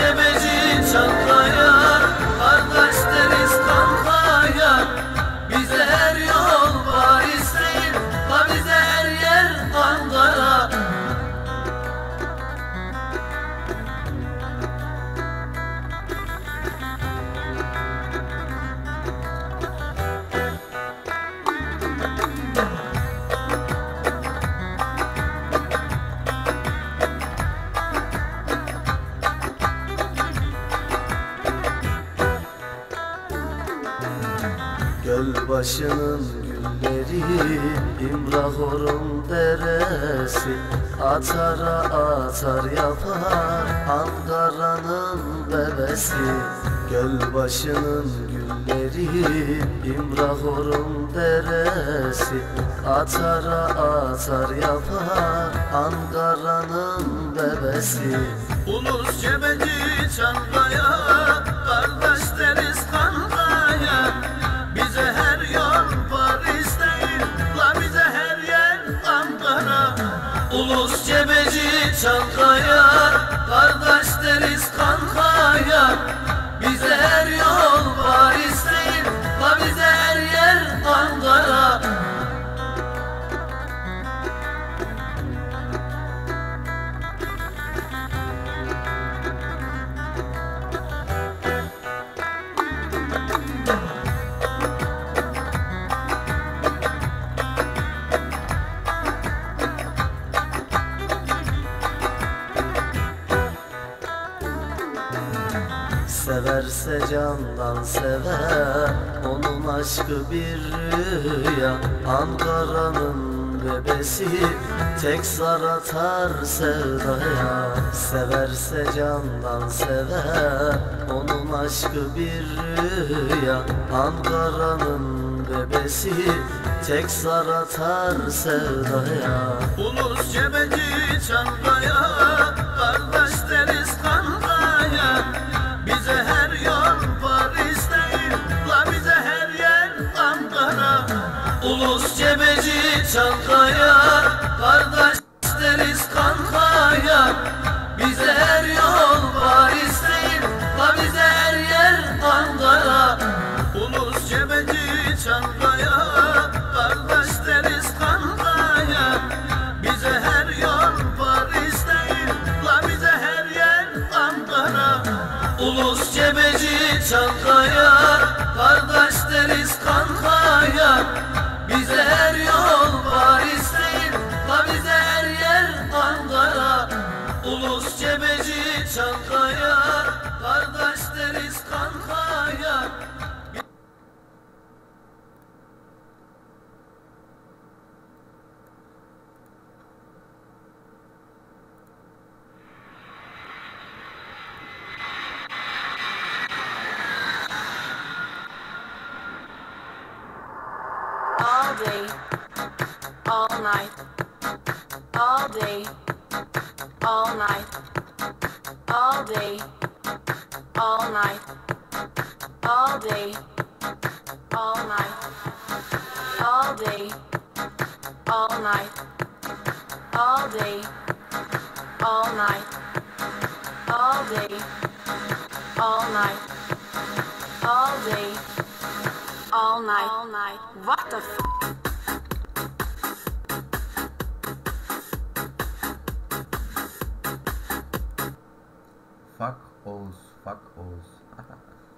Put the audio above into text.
Cebeci çantaya Gölbaşının gülleri İmrahor'un deresi. Atara atar yapar Ankara'nın bebesi Gölbaşının gülleri İmrahor'un deresi. Atara atar yapar Ankara'nın bebesi Ulus cebeci Çankaya cebeci Çankaya Kardeş deriz Severse candan sever Onun aşkı bir rüya. Ankara'nın bebesi Tek zar atar sevdaya. Severse candan sever Onun aşkı bir rüya. Ankara'nın bebesi Tek zar atar sevdaya. Ulus cebeci Çankaya Ulus cebeci Çankaya Kardeş deriz kankaya. Bize her yol Paris değil La bize her yer Ankara. Ulus cebeci Çankaya day, all night, all day, all night, all day, all night, all day, all night, all day, all night, all day, all night, all day, all night, all day, all night. Fuck Oğuz, fuck Oğuz.